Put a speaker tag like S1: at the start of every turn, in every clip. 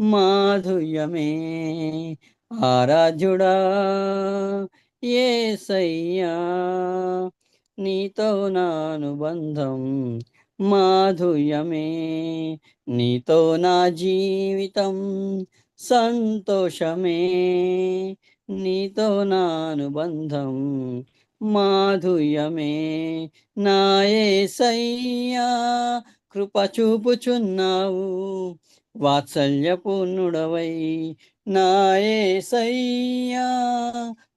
S1: మాధుర్యమే ఆరాధ్యుడా ఏసయ్యా నీతో నానుబంధం మాధుర్యమే నీతో నా జీవితం సంతోషమే నీతో నా అనుబంధం మాధుర్యమే. నాయసయ్యా కృప చూపుచున్నావు వాత్సల్యపూర్ణుడవై నాయసయ్యా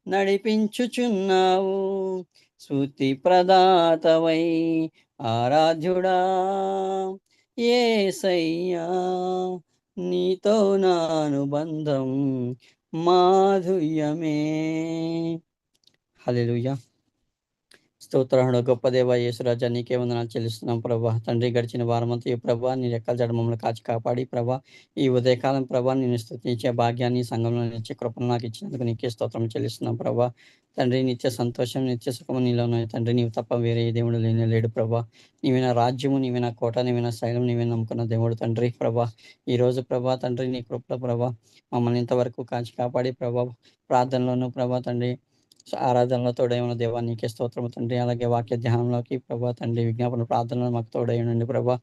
S1: నడిపించుచున్నావు శృతి ప్రదాతవై ఆరాధ్యుడా. ఏసయ్యా నీతో నా అనుబంధం మాధుర్యమే. హల్లెలూయా. స్తోత్రాహుడు గొప్ప దేవ యేసురాజా నీకే వందనాలు చెల్లిస్తున్నాం ప్రభా. తండ్రి గడిచిన వారమంతా ఈ ప్రభా నీ రెక్కల జడ మమ్మల్ని కాచి కాపాడి ప్రభా. ఈ ఉదయకాలం ప్రభా నేను స్థుతించే భాగ్యాన్ని సంఘంలో నిత్య కృపను నాకు ఇచ్చినందుకు నీకే స్తోత్రం చెల్లిస్తున్నాం ప్రభా. తండ్రి నిత్య సంతోషం నిత్య సుఖము నీలోనే తండ్రి నీవు తప్ప వేరే ఏ దేవుడు లేని లేడు ప్రభా. నీవైన రాజ్యము నీవైన కోట నీవైన శైలం నీవైనా నమ్ముకున్న దేవుడు తండ్రి ప్రభా. ఈ రోజు ప్రభా తండ్రి నీ కృపల ప్రభా మమ్మల్ని ఇంతవరకు కాచి కాపాడి ప్రభా. ప్రార్థనలోను ప్రభా తండ్రి ఆరాధనలో తోడైన దేవా నీకే స్తోత్రం తండ్రి. అలాగే వాక్య ధ్యానంలోకి ప్రభా తండ్రి విజ్ఞాపన ప్రార్థనలు మాకు తోడైనండి ప్రభా.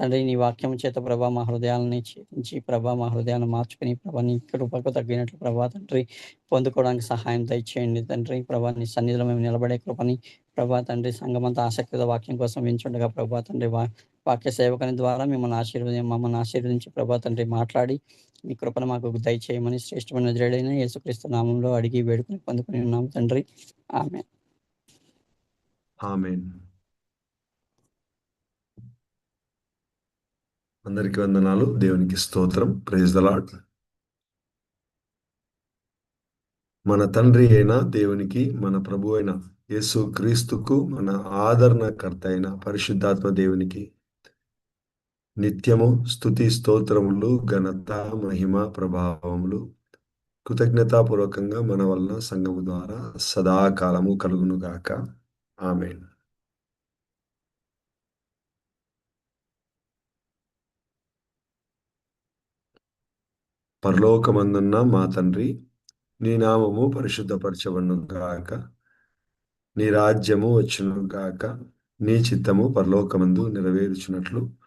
S1: తండ్రి నీ వాక్యం చేత ప్రభా మా హృదయాలని ఛేదించి ప్రభా మా హృదయాన్ని మార్చుకుని ప్రభా నీ కృపకు తగ్గినట్లు ప్రభా తండ్రి పొందుకోవడానికి సహాయం దయచేయండి తండ్రి. ప్రభా నీ సన్నిధిలో మేము నిలబడే కృపని ప్రభా తండ్రి సంగమంతా ఆసక్తితో వాక్యం కోసం వించుండగా ప్రభా తండ్రి వా వాక్య సేవకుని ద్వారా మిమ్మల్ని ఆశీర్వది మమ్మల్ని ఆశీర్వదించి ప్రభా తండ్రి మాట్లాడి మీ కృపను మాకు దయచేయమని శ్రేష్టమైన జడైన యేసుక్రీస్తు నామంలో అడిగి వేడుకుని పొందుకుని ఉన్నాము తండ్రి. ఆమె
S2: ఆమెన్. అందరికి వందనాలు. దేవునికి స్తోత్రం. ప్రైజ్ ద లాడ్ మన తండ్రి అయిన దేవునికి మన ప్రభు అయిన యేసు క్రీస్తుకు మన ఆదరణకర్త అయిన పరిశుద్ధాత్మ దేవునికి నిత్యము స్తుతి స్తోత్రములు ఘనత మహిమ ప్రభావములు కృతజ్ఞతాపూర్వకంగా మన వలన సంఘము ద్వారా సదాకాలము కలుగును గాక. పరలోకమందున్న మా తండ్రి నీ నామము పరిశుద్ధపరచబడును గాక. నీ రాజ్యము వచ్చును గాక. నీ చిత్తము పరలోకమందు నెరవేర్చున్నట్లు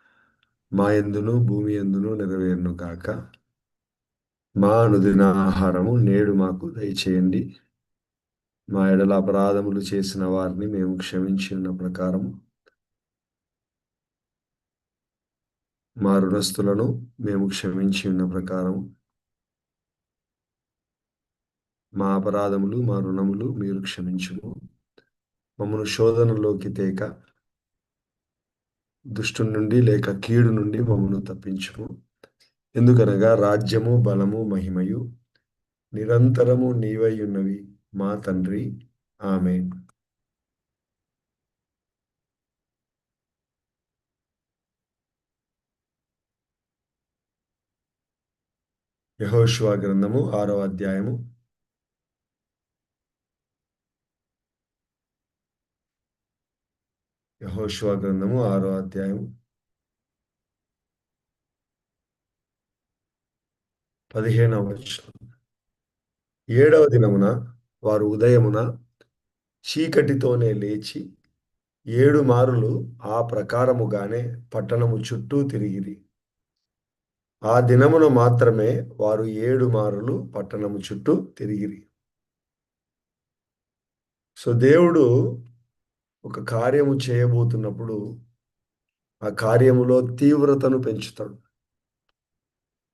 S2: మా ఎందును భూమి ఎందును నెరవేరును గాక. మా అనుదిన ఆహారము నేడు మాకు దయచేయండి. మా ఎడల అపరాధములు చేసిన వారిని మేము క్షమించి ఉన్న ప్రకారం మా రుణస్థులను మేము క్షమించి ఉన్న ప్రకారం మా అపరాధములు మా రుణములు మీరు క్షమించుము. మమ్మను శోధనలోకి తేక దుష్టు నుండి లేక కీడు నుండి మమ్మను తప్పించుము. ఎందుకనగా రాజ్యము బలము మహిమయు నిరంతరము నీవై ఉన్నవి మా తండ్రి. ఆమె యహోష్వా గ్రంథము ఆరో అధ్యాయము హోషువ గ్రంథము ఆరో అధ్యాయం పదిహేనవ వచనం. ఏడవ దినమున వారు ఉదయమున చీకటితోనే లేచి ఏడు మారులు ఆ ప్రకారముగానే పట్టణము చుట్టూ తిరిగిరి. ఆ దినమున మాత్రమే వారు ఏడు మారులు పట్టణము చుట్టూ తిరిగిరి. సో దేవుడు ఒక కార్యము చేయబోతున్నప్పుడు ఆ కార్యములో తీవ్రతను పెంచుతాడు.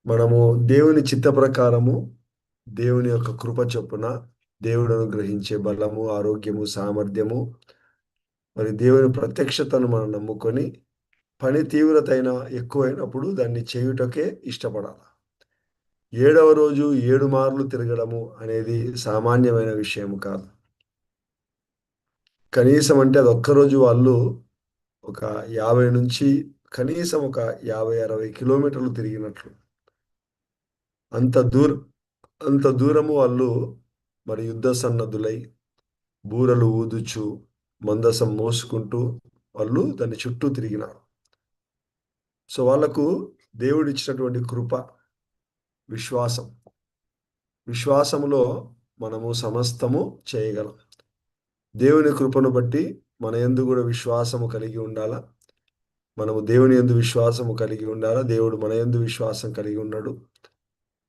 S2: మనము దేవుని చిత్త ప్రకారము దేవుని యొక్క కృప చొప్పున దేవుడు అనుగ్రహించే బలము ఆరోగ్యము సామర్థ్యము మరి దేవుని ప్రత్యక్షతను మనం నమ్ముకొని పని తీవ్రత అయినా ఎక్కువైనప్పుడు దాన్ని చేయుటకే ఇష్టపడాలి. ఏడవ రోజు ఏడు మార్లు తిరగడము అనేది సామాన్యమైన విషయం కాదు. కనీసం అంటే అది ఒక్కరోజు వాళ్ళు ఒక యాభై నుంచి కనీసం ఒక యాభై అరవై కిలోమీటర్లు తిరిగినట్లు. అంత దూరం అంత దూరము వాళ్ళు మరి యుద్ధ సన్నద్ధులై బూరలు ఊదుచు మందసం మోసుకుంటూ వాళ్ళు దాని చుట్టూ తిరిగినారు. సో వాళ్ళకు దేవుడు ఇచ్చినటువంటి కృప విశ్వాసం. విశ్వాసములో మనము సమస్తము చేయగలం. దేవుని కృపను బట్టి మన ఎందు కూడా విశ్వాసము కలిగి ఉండాలా? మనము దేవుని ఎందు విశ్వాసము కలిగి ఉండాలా? దేవుడు మన ఎందు విశ్వాసం కలిగి ఉన్నాడు.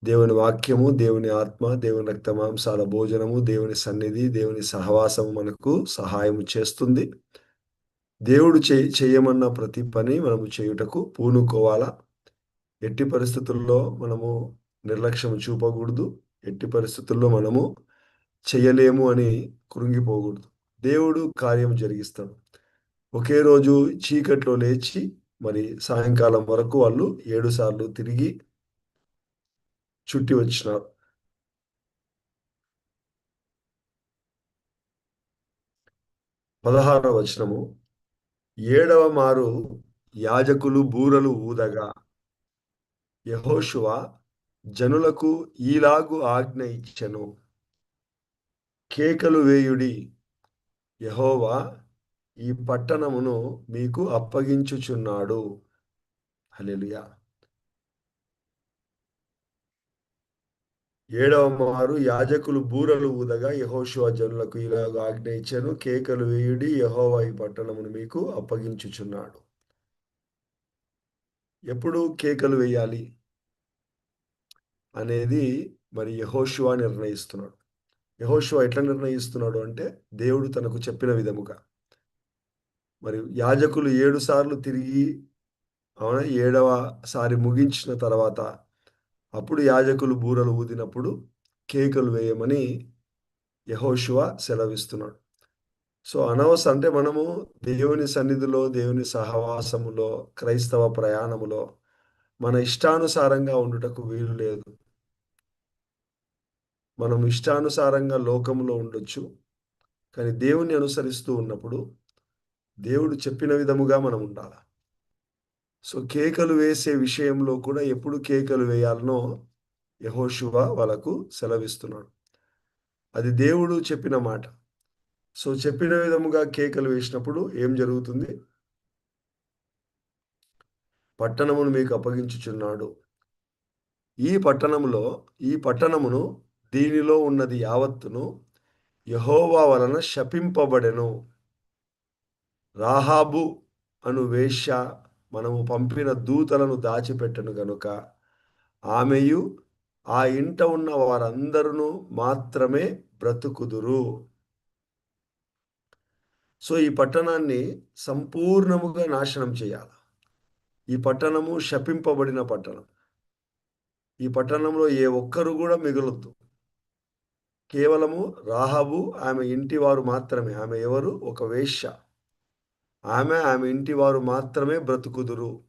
S2: దేవుని వాక్యము దేవుని ఆత్మ దేవుని రక్త మాంసాల భోజనము దేవుని సన్నిధి దేవుని సహవాసము మనకు సహాయం చేస్తుంది. దేవుడు చే చేయమన్న ప్రతి పని మనము చేయుటకు పూనుకోవాలా? ఎట్టి పరిస్థితుల్లో మనము నిర్లక్ష్యం చూపకూడదు. ఎట్టి పరిస్థితుల్లో మనము చేయలేము అని కృంగిపోకూడదు. దేవుడు కార్యం జరిగిస్తాడు. ఒకే రోజు చీకట్లో లేచి మరి సాయంకాలం వరకు వాళ్ళు ఏడు సార్లు తిరిగి చుట్టి వచ్చినారు. పదహారవ వచనము. ఏడవ మారు యాజకులు బూరలు ఊదగా యహోషువ జనులకు ఈలాగు ఆజ్ఞ ఇచ్చెను. కేకలు వేయుడి యహోవా ఈ పట్టణమును మీకు అప్పగించుచున్నాడు. హలెలుయా ఏడవ మారు యాజకులు బూరలు ఊదగా యహోశివ జనులకు ఇలాగ ఆజ్ఞ ఇచ్చాను కేకలు వేయుడి యహోవా ఈ పట్టణమును మీకు అప్పగించుచున్నాడు. ఎప్పుడు కేకలు వేయాలి అనేది మరి యహోషువ నిర్ణయిస్తున్నాడు. యహోషువ ఎట్లా నిర్ణయిస్తున్నాడు అంటే దేవుడు తనకు చెప్పిన విధముగా. మరి యాజకులు ఏడు సార్లు తిరిగి అవునా? ఏడవ సారి ముగించిన తర్వాత అప్పుడు యాజకులు బూరలు ఊదినప్పుడు కేకలు వేయమని యహోషువ సెలవిస్తున్నాడు. సో అనవసరం అంటే మనము దేవుని సన్నిధిలో దేవుని సహవాసములో క్రైస్తవ ప్రయాణములో మన ఇష్టానుసారంగా ఉండుటకు వీలు లేదు. మనం ఇష్టానుసారంగా లోకంలో ఉండొచ్చు. కానీ దేవుణ్ణి అనుసరిస్తూ ఉన్నప్పుడు దేవుడు చెప్పిన విధముగా మనం ఉండాలి? సో కేకలు వేసే విషయంలో కూడా ఎప్పుడు కేకలు వేయాలనో యహోశివ వాళ్ళకు సెలవిస్తున్నాడు. అది దేవుడు చెప్పిన మాట. సో చెప్పిన విధముగా కేకలు వేసినప్పుడు ఏం జరుగుతుంది? పట్టణమును మీకు అప్పగించుచున్నాడు. ఈ పట్టణములో ఈ పట్టణమును దీనిలో ఉన్నది యావత్తును యహోవా వలన శపింపబడెను. రాహాబు అను వేష్య మనము పంపిన దూతలను దాచిపెట్టను గనుక ఆమెయు ఆ ఇంట ఉన్న వారందరూ మాత్రమే బ్రతుకుదురు. సో ఈ పట్టణాన్ని సంపూర్ణముగా నాశనం చేయాలి. ఈ పట్టణము శపింపబడిన పట్టణం. ఈ పట్టణంలో ఏ ఒక్కరు కూడా మిగులొద్దు. కేవలము రాహబు ఆమె ఇంటి వారు మాత్రమే ఆమె ఎవరు? ఒక వేష్య ఆమె ఆమె ఇంటి వారు మాత్రమే బ్రతుకుదురు.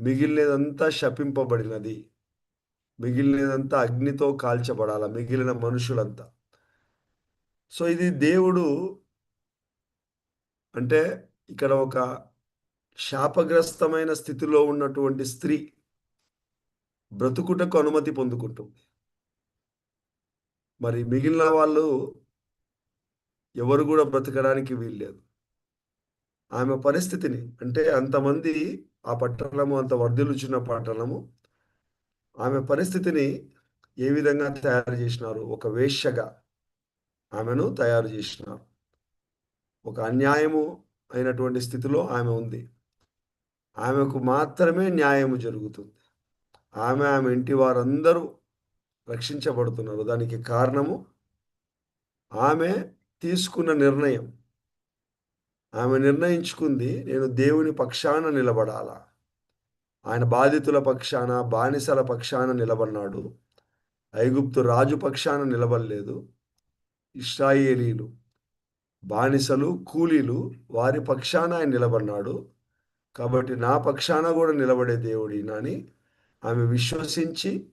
S2: మిగిలినదంతా శపింపబడినది. మిగిలినదంతా అగ్నితో కాల్చబడాల మిగిలిన మనుషులంతా. సో ఇది దేవుడు అంటే ఇక్కడ ఒక శాపగ్రస్తమైన స్థితిలో ఉన్నటువంటి స్త్రీ బ్రతుకుటకు అనుమతి పొందుకుంటుంది. మరి మిగిలిన వాళ్ళు ఎవరు కూడా బ్రతకడానికి వీల్లేదు ఆమె పరిస్థితిని అంటే అంతమంది ఆ పట్టణము అంత వర్ధిల్లుచున్న పట్టణము ఆమె పరిస్థితిని ఏ విధంగా తయారు చేసినారు? ఒక వేశ్యగా ఆమెను తయారు చేసినారు. ఒక అన్యాయము అయినటువంటి స్థితిలో ఆమె ఉంది. ఆమెకు మాత్రమే న్యాయము జరుగుతుంది. ఆమె ఆమె ఇంటి వారందరూ రక్షించబడుతున్నారు. దానికి కారణము ఆమె తీసుకున్న నిర్ణయం. ఆమె నిర్ణయించుకుంది నేను దేవుని పక్షాన నిలబడాలా? ఆయన బాధితుల పక్షాన బానిసల పక్షాన నిలబడినాడు. ఐగుప్తు రాజు పక్షాన నిలబడలేదు. ఇస్రాయేలీలు బానిసలు కూలీలు వారి పక్షాన ఆయన నిలబడినాడు. కాబట్టి నా పక్షాన కూడా నిలబడే దేవుడినని ఆమె విశ్వసించి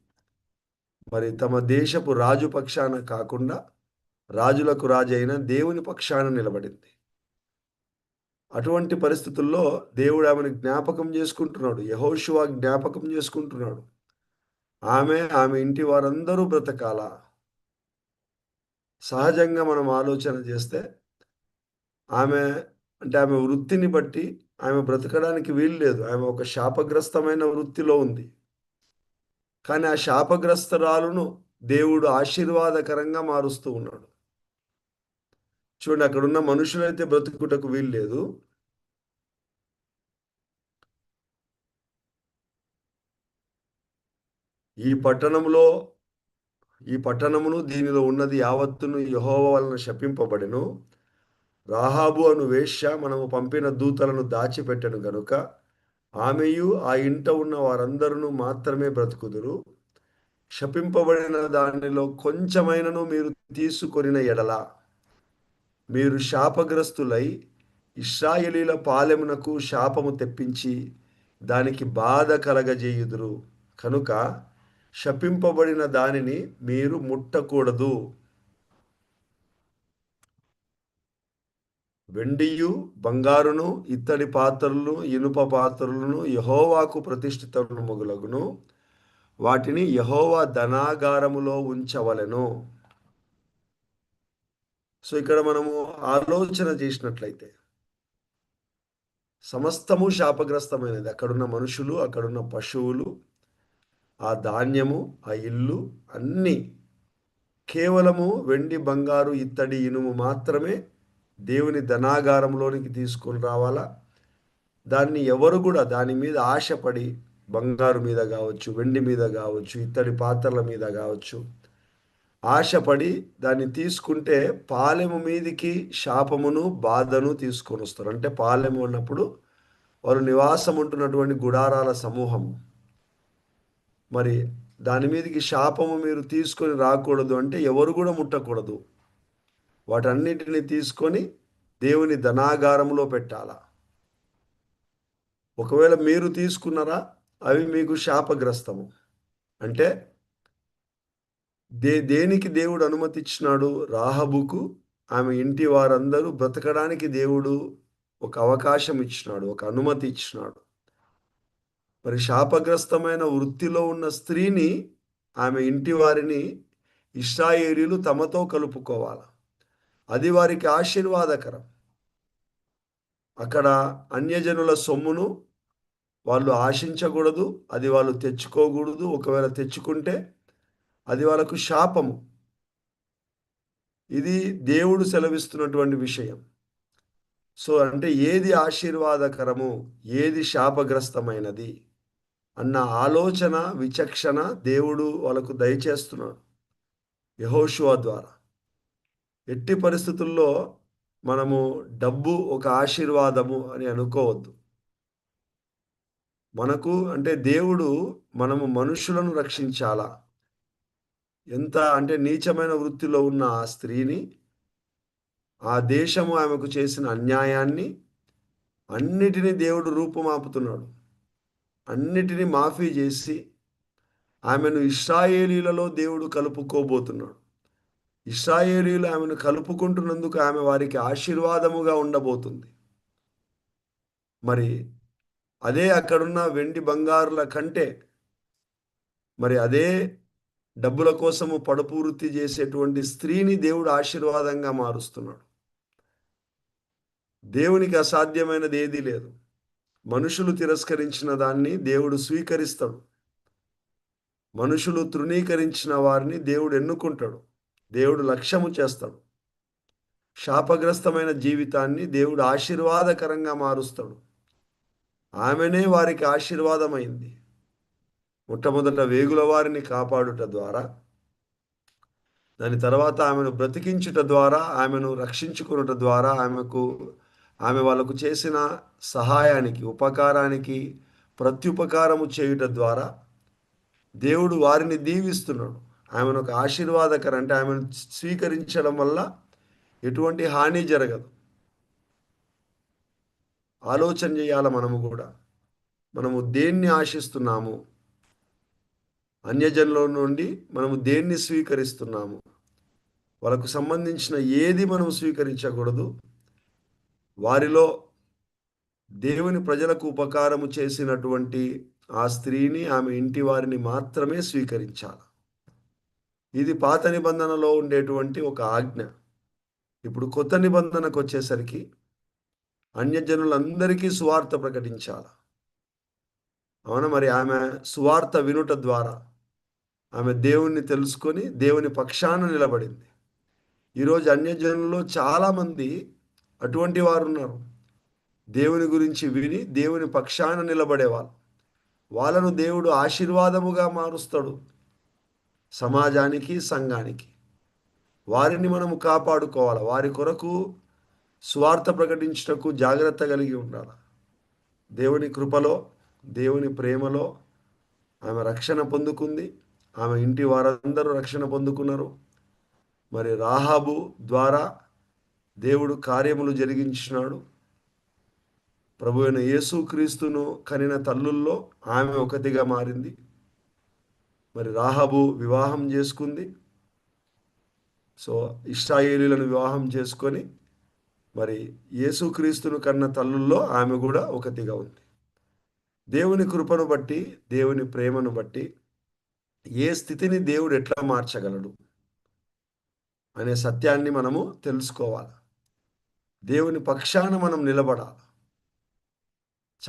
S2: మరి తమ దేశపు రాజు పక్షాన కాకుండా రాజులకు రాజైన దేవుని పక్షాన నిలబడింది. అటువంటి పరిస్థితుల్లో దేవుడు ఆమెను జ్ఞాపకం చేసుకుంటున్నాడు. యహోశివ జ్ఞాపకం చేసుకుంటున్నాడు. ఆమె ఆమె ఇంటి వారందరూ బ్రతకాల. సహజంగా మనం ఆలోచన చేస్తే ఆమె అంటే ఆమె వృత్తిని బట్టి ఆమె బ్రతకడానికి వీలు లేదు. ఆమె ఒక శాపగ్రస్తమైన వృత్తిలో ఉంది. కానీ ఆ శాపగ్రస్తరాలను దేవుడు ఆశీర్వాదకరంగా మారుస్తూ ఉన్నాడు. చూడండి అక్కడున్న మనుషులైతే బ్రతుకుటకు వీలు లేదు. ఈ పట్టణంలో ఈ పట్టణమును దీనిలో ఉన్నది యావత్తును యహోవ వలన శపింపబడెను. రాహాబు అను వేష్య మనము పంపిన దూతలను దాచిపెట్టను గనుక ఆమెయు ఆ ఇంట ఉన్న వారందరూ మాత్రమే బ్రతుకుదురు. శపింపబడిన దానిలో కొంచెమైనను మీరు తీసుకొనిన ఎడల మీరు శాపగ్రస్తులై ఇస్రాయేలీల పాలెమునకు శాపము తెప్పించి దానికి బాధ కలగజేయుదురు. కనుక శపింపబడిన దానిని మీరు ముట్టకూడదు. వెండియు బంగారును ఇత్తడి పాత్రలను ఇనుప పాత్రలను యహోవాకు ప్రతిష్ఠిత మొగులగును వాటిని యహోవా ధనాగారములో ఉంచవలెను. సో ఇక్కడ మనము ఆలోచన చేసినట్లయితే సమస్తము శాపగ్రస్తమైనది. అక్కడున్న మనుషులు అక్కడున్న పశువులు ఆ ధాన్యము ఆ ఇల్లు అన్నీ కేవలము వెండి బంగారు ఇత్తడి ఇనుము మాత్రమే దేవుని ధనాగారంలోనికి తీసుకొని రావాలా? దాన్ని ఎవరు కూడా దాని మీద ఆశపడి బంగారు మీద కావచ్చు వెండి మీద కావచ్చు ఇత్తడి పాత్రల మీద కావచ్చు ఆశపడి దాన్ని తీసుకుంటే పాలెము మీదికి శాపమును బాధను తీసుకొని వస్తారు. అంటే పాలెము ఉన్నప్పుడు వారు నివాసం ఉంటున్నటువంటి గుడారాల సమూహం మరి దాని మీదకి శాపము మీరు తీసుకొని రాకూడదు అంటే ఎవరు కూడా ముట్టకూడదు. వాటన్నిటిని తీసుకొని దేవుని ధనాగారంలో పెట్టాలా? ఒకవేళ మీరు తీసుకున్నారా అవి మీకు శాపగ్రస్తము. అంటే దే దేనికి దేవుడు అనుమతి ఇచ్చినాడు రాహబుకు ఆమె ఇంటి వారందరూ బ్రతకడానికి దేవుడు ఒక అవకాశం ఇచ్చినాడు ఒక అనుమతి ఇచ్చినాడు. మరి శాపగ్రస్తమైన వృత్తిలో ఉన్న స్త్రీని ఆమె ఇంటి వారిని ఇస్రాయేలీలు తమతో కలుపుకోవాలి? అది వారికి ఆశీర్వాదకరం. అక్కడ అన్యజనుల సొమ్మును వాళ్ళు ఆశించకూడదు అది వాళ్ళు తెచ్చుకోకూడదు. ఒకవేళ తెచ్చుకుంటే అది వాళ్ళకు శాపము. ఇది దేవుడు సెలవిస్తున్నటువంటి విషయం. సో అంటే ఏది ఆశీర్వాదకరము ఏది శాపగ్రస్తమైనది అన్న ఆలోచన విచక్షణ దేవుడు వాళ్ళకు దయచేస్తున్నాడు. యహోషువా ద్వారా. ఎట్టి పరిస్థితుల్లో మనము డబ్బు ఒక ఆశీర్వాదము అని అనుకోవద్దు. మనకు అంటే దేవుడు మనము మనుషులను రక్షించాలా? ఎంత అంటే నీచమైన వృత్తిలో ఉన్న ఆ స్త్రీని ఆ దేశము ఆమెకు చేసిన అన్యాయాన్ని అన్నిటినీ దేవుడు రూపుమాపుతున్నాడు. అన్నిటినీ మాఫీ చేసి ఆమెను ఇస్రాయేలీలలో దేవుడు కలుపుకోబోతున్నాడు. ఇస్రాయేలీలు ఆమెను కలుపుకుంటున్నందుకు ఆమె వారికి ఆశీర్వాదముగా ఉండబోతుంది. మరి అదే అక్కడున్న వెండి బంగారుల కంటే మరి అదే డబ్బుల కోసము పడుపు వృత్తి చేసేటువంటి స్త్రీని దేవుడు ఆశీర్వాదంగా మారుస్తున్నాడు. దేవునికి అసాధ్యమైనది ఏదీ లేదు. మనుషులు తిరస్కరించిన దాన్ని దేవుడు స్వీకరిస్తాడు. మనుషులు తృణీకరించిన వారిని దేవుడు ఎన్నుకుంటాడు. దేవుడు లక్ష్యము చేస్తాడు. శాపగ్రస్తమైన జీవితాన్ని దేవుడు ఆశీర్వాదకరంగా మారుస్తాడు. ఆమెనే వారికి ఆశీర్వాదమైంది. మొట్టమొదట వేగుల వారిని కాపాడుట ద్వారా దాని తర్వాత ఆమెను బ్రతికించుట ద్వారా ఆమెను రక్షించుకునుట ద్వారా ఆమెకు ఆమె వాళ్ళకు చేసిన సహాయానికి ఉపకారానికి ప్రత్యుపకారము చేయుట ద్వారా దేవుడు వారిని దీవిస్తున్నాడు. ఆమెను ఒక ఆశీర్వాదకర అంటే ఆమెను స్వీకరించడం వల్ల ఎటువంటి హాని జరగదు. ఆలోచన చేయాలి మనము కూడా. మనము దేన్ని ఆశిస్తున్నాము? అన్యజనుల నుండి మనము దేన్ని స్వీకరిస్తున్నాము? వాళ్ళకు సంబంధించిన ఏది మనం స్వీకరించకూడదు? వారిలో దేవుని ప్రజలకు ఉపకారము చేసినటువంటి ఆ స్త్రీని ఆమె ఇంటి వారిని మాత్రమే స్వీకరించాలి? ఇది పాత నిబంధనలో ఉండేటువంటి ఒక ఆజ్ఞ. ఇప్పుడు కొత్త నిబంధనకు వచ్చేసరికి అన్యజనులందరికీ సువార్త ప్రకటించాలి? అవున మరి? ఆమె సువార్త వినుట ద్వారా ఆమె దేవుణ్ణి తెలుసుకొని దేవుని పక్షాన నిలబడింది. ఈరోజు అన్యజనుల్లో చాలామంది అటువంటి వారు ఉన్నారు దేవుని గురించి విని దేవుని పక్షాన నిలబడేవాళ్ళు. వాళ్ళను దేవుడు ఆశీర్వాదముగా మారుస్తాడు. సమాజానికి సంఘానికి. వారిని మనము కాపాడుకోవాలి? వారి కొరకు స్వార్థ ప్రకటించుటకు జాగ్రత్త కలిగి ఉండాలి? దేవుని కృపలో దేవుని ప్రేమలో ఆమె రక్షణ పొందుకుంది. ఆమె ఇంటి వారందరూ రక్షణ పొందుకున్నారు. మరి రాహాబు ద్వారా దేవుడు కార్యములు జరిగించినాడు. ప్రభు అయిన యేసుక్రీస్తును కనిన తల్లుల్లో ఆమె ఒకటిగా మారింది. మరి రాహబు వివాహం చేసుకుంది. సో ఇష్టాయేలీలను వివాహం చేసుకొని మరి యేసుక్రీస్తును కన్న తల్లుల్లో ఆమె కూడా ఒకటిగా ఉంది. దేవుని కృపను బట్టి దేవుని ప్రేమను బట్టి ఏ స్థితిని దేవుడు ఎట్లా మార్చగలడు అనే సత్యాన్ని మనము తెలుసుకోవాలి. దేవుని పక్షాన మనం నిలబడాలి.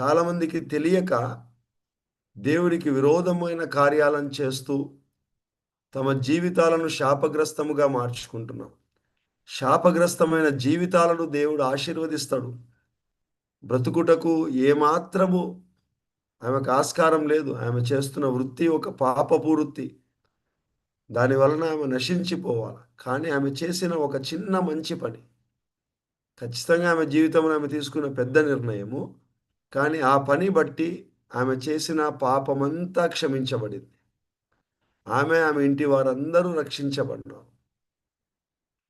S2: చాలామందికి తెలియక దేవుడికి విరోధమైన కార్యాలను చేస్తూ తమ జీవితాలను శాపగ్రస్తముగా మార్చుకుంటున్నాం. శాపగ్రస్తమైన జీవితాలను దేవుడు ఆశీర్వదిస్తాడు. బ్రతుకుటకు ఏమాత్రము ఆమెకు ఆస్కారం లేదు. ఆమె చేస్తున్న వృత్తి ఒక పాపపు వృత్తి. దాని వలన ఆమె నశించిపోవాలి. కానీ ఆమె చేసిన ఒక చిన్న మంచి పని. ఖచ్చితంగా ఆమె జీవితంలో ఆమె తీసుకున్న పెద్ద నిర్ణయము. కానీ ఆ పని బట్టి ఆమె చేసిన పాపమంతా క్షమించబడింది. ఆమె ఆమె ఇంటి వారందరూ రక్షించబడినారు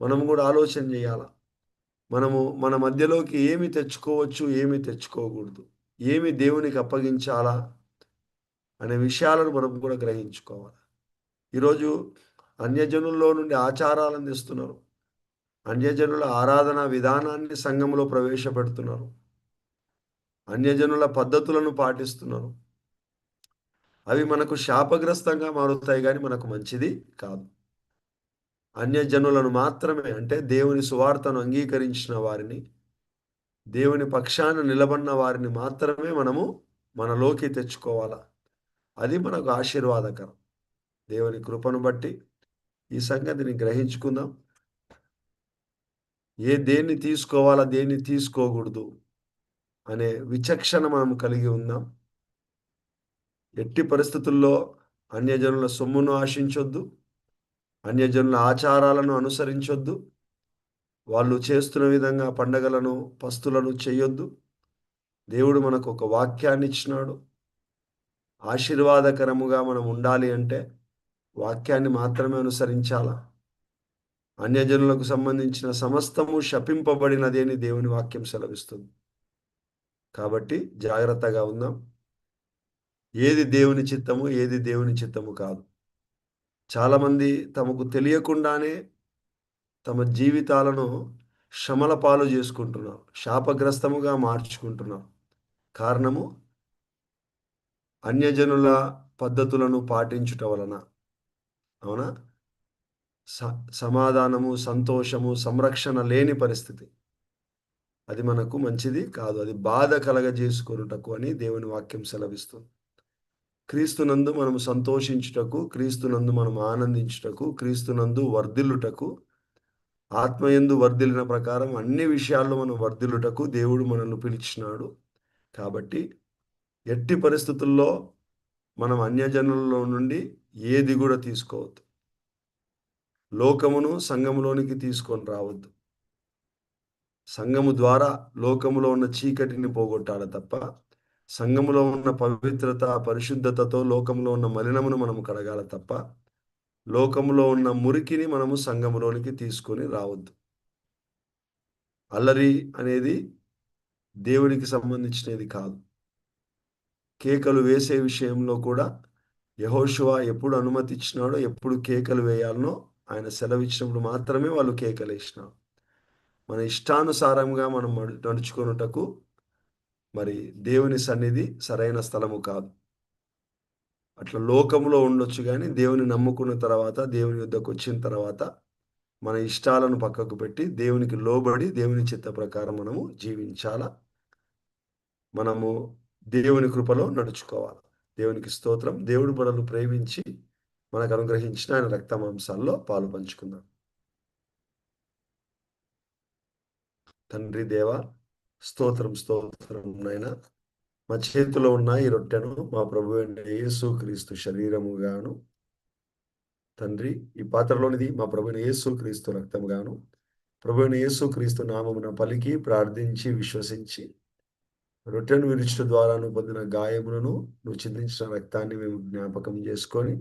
S2: మనం కూడా ఆలోచన చేయాల? మనము మన మధ్యలోకి ఏమి తెచ్చుకోవచ్చు ఏమి తెచ్చుకోకూడదు. ఏమి దేవునికి అప్పగించాలా? అనే విషయాలను మనం కూడా గ్రహించుకోవాలి. ఈరోజు అన్యజనుల్లో నుండి ఆచారాలను తెస్తున్నారు. అన్యజనుల ఆరాధన విధానాన్ని సంఘంలో ప్రవేశపెడుతున్నారు. అన్యజనుల పద్ధతులను పాటిస్తున్నారు. అవి మనకు శాపగ్రస్తంగా మారుతాయి కానీ మనకు మంచిది కాదు. అన్యజనులను మాత్రమే అంటే దేవుని సువార్తను అంగీకరించిన వారిని దేవుని పక్షాన నిలబడిన వారిని మాత్రమే మనము మనలోకి తెచ్చుకోవాలా? అది మనకు ఆశీర్వాదకరం. దేవుని కృపను బట్టి ఈ సంగతిని గ్రహించుకుందాం. ఏ దేన్ని తీసుకోవాలా దేన్ని తీసుకోకూడదు? అనే విచక్షణ మనం కలిగి ఉందాం. ఎట్టి పరిస్థితుల్లో అన్యజనుల సొమ్మును ఆశించొద్దు. అన్యజనుల ఆచారాలను అనుసరించొద్దు. వాళ్ళు చేస్తున్న విధంగా పండగలను పస్తులను చేయొద్దు దేవుడు మనకు ఒక వాక్యాన్ని ఇచ్చినాడు. ఆశీర్వాదకరముగా మనం ఉండాలి అంటే వాక్యాన్ని మాత్రమే అనుసరించాలా? అన్యజనులకు సంబంధించిన సమస్తము శపింపబడినదే అని దేవుని వాక్యం సెలవిస్తుంది. కాబట్టి జాగ్రత్తగా ఉందాం. ఏది దేవుని చిత్తము ఏది దేవుని చిత్తము కాదు. చాలామంది తమకు తెలియకుండానే తమ జీవితాలను శ్రమల పాలు చేసుకుంటున్నారు. శాపగ్రస్తముగా మార్చుకుంటున్నారు. కారణము అన్యజనుల పద్ధతులను పాటించుట వలన. అవునా? స సమాధానము సంతోషము సంరక్షణ లేని పరిస్థితి. అది మనకు మంచిది కాదు. అది బాధ కలగజేసుకొనుటకు అని దేవుని వాక్యం సెలవిస్తుంది. క్రీస్తునందు మనము సంతోషించుటకు క్రీస్తునందు మనం ఆనందించుటకు క్రీస్తునందు వర్ధిల్లుటకు ఆత్మయందు వర్ధిల్లిన ప్రకారం అన్ని విషయాల్లో మనం వర్ధిల్లుటకు దేవుడు మనల్ని పిలిచినాడు. కాబట్టి ఎట్టి పరిస్థితుల్లో మనం అన్యజనులలో నుండి ఏది కూడా తీసుకోవద్దు. లోకమును సంఘములోనికి తీసుకొని రావద్దు. సంఘము ద్వారా లోకములో ఉన్న చీకటిని పోగొట్టాలి తప్ప సంఘములో ఉన్న పవిత్రత పరిశుద్ధతతో లోకంలో ఉన్న మలినమును మనము కడగాల తప్ప లోకములో ఉన్న మురికిని మనము సంఘములోనికి తీసుకొని రావద్దు. అల్లరి అనేది దేవునికి సంబంధించినది కాదు. కేకలు వేసే విషయంలో కూడా యహోశివ ఎప్పుడు అనుమతి ఇచ్చినాడో ఎప్పుడు కేకలు వేయాలనో ఆయన సెలవిచ్చినప్పుడు మాత్రమే వాళ్ళు కేకలు వేసినారు మన ఇష్టానుసారంగా మనం నడుచుకొనుటకు మరి దేవుని సన్నిధి సరైన స్థలము కాదు. అట్లా లోకంలో ఉండొచ్చు కానీ దేవుని నమ్ముకున్న తర్వాత దేవుని యుద్ధకు వచ్చిన తర్వాత మన ఇష్టాలను పక్కకు పెట్టి దేవునికి లోబడి దేవుని చిత్త ప్రకారం మనము జీవించాలా? మనము దేవుని కృపలో నడుచుకోవాలి? దేవునికి స్తోత్రం దేవుడు బడలు ప్రేమించి మనకు అనుగ్రహించిన ఆయన రక్త మాంసాల్లో పాలు పంచుకుందాం. తండ్రి దేవ స్తోత్రం స్తోత్రం నాయన. మా చేతిలో ఉన్న ఈ రొట్టెను మా ప్రభు అయిన యేసు క్రీస్తు శరీరముగాను తండ్రి ఈ పాత్రలోనిది మా ప్రభుని యేసు క్రీస్తు రక్తముగాను ప్రభుని యేసు క్రీస్తు నామమున పలికి ప్రార్థించి విశ్వసించి రొట్టెను విరుచుట ద్వారా నువ్వు పొందిన గాయములను నువ్వు చిందించిన రక్తాన్ని మేము జ్ఞాపకం చేసుకొని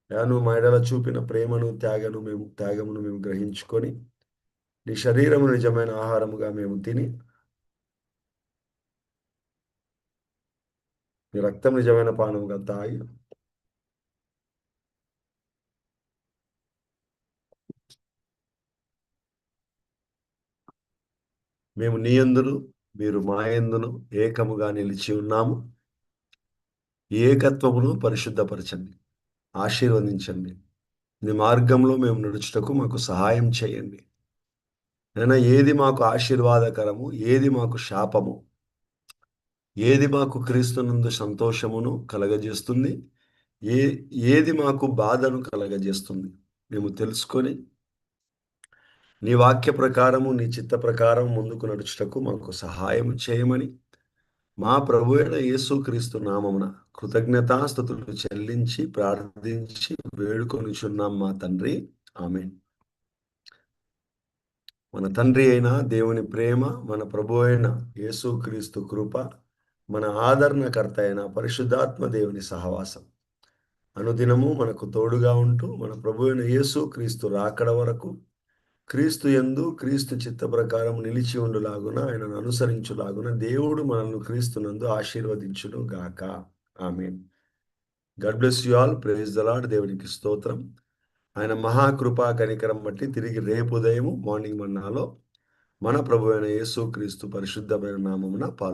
S2: యా నువ్వు మా ఎడల చూపిన ప్రేమను త్యాగను మేము త్యాగమును మేము గ్రహించుకొని నీ శరీరము నిజమైన ఆహారముగా మేము తిని నీ రక్తం నిజమైన పానముగా తాగి మేము నీ యందును మీరు మా ఎందును ఏకముగా నిలిచి ఉన్నాము. ఏకత్వమును పరిశుద్ధపరచండి. ఆశీర్వదించండి. నీ మార్గంలో మేము నడుచుటకు మాకు సహాయం చేయండి. అయినా ఏది మాకు ఆశీర్వాదకరము ఏది మాకు శాపము ఏది మాకు క్రీస్తునందు సంతోషమును కలగజేస్తుంది ఏ ఏది మాకు బాధను కలగజేస్తుంది మేము తెలుసుకొని నీ వాక్య ప్రకారము నీ చిత్త ప్రకారం ముందుకు నడుచుటకు మాకు సహాయం చేయమని మా ప్రభు అయిన యేసుక్రీస్తు నామమున కృతజ్ఞతాస్థుతులు చెల్లించి ప్రార్థించి వేడుకొనిచున్నాం మా తండ్రి. ఆమె మన తండ్రి అయిన దేవుని ప్రేమ మన ప్రభు అయిన యేసుక్రీస్తు కృప మన ఆదరణకర్త అయిన పరిశుద్ధాత్మ దేవుని సహవాసం. అనుదినము మనకు తోడుగా ఉంటూ మన ప్రభు అయిన యేసుక్రీస్తు రాకడ వరకు క్రీస్తు యందు క్రీస్తు చిత్త ప్రకారం నిలిచి ఉండులాగున ఆయనను అనుసరించులాగున దేవుడు మనల్ని క్రీస్తునందు ఆశీర్వదించును గాక ఆమె god bless you all. Praise the lord దేవునికి స్తోత్రం. ఆయన మహాకృపా కనికరం బట్టి తిరిగి రేపు ఉదయము మార్నింగ్ మన్నాలో మన ప్రభు అయిన యేసు క్రీస్తు పరిశుద్ధమైన నామమున పాల్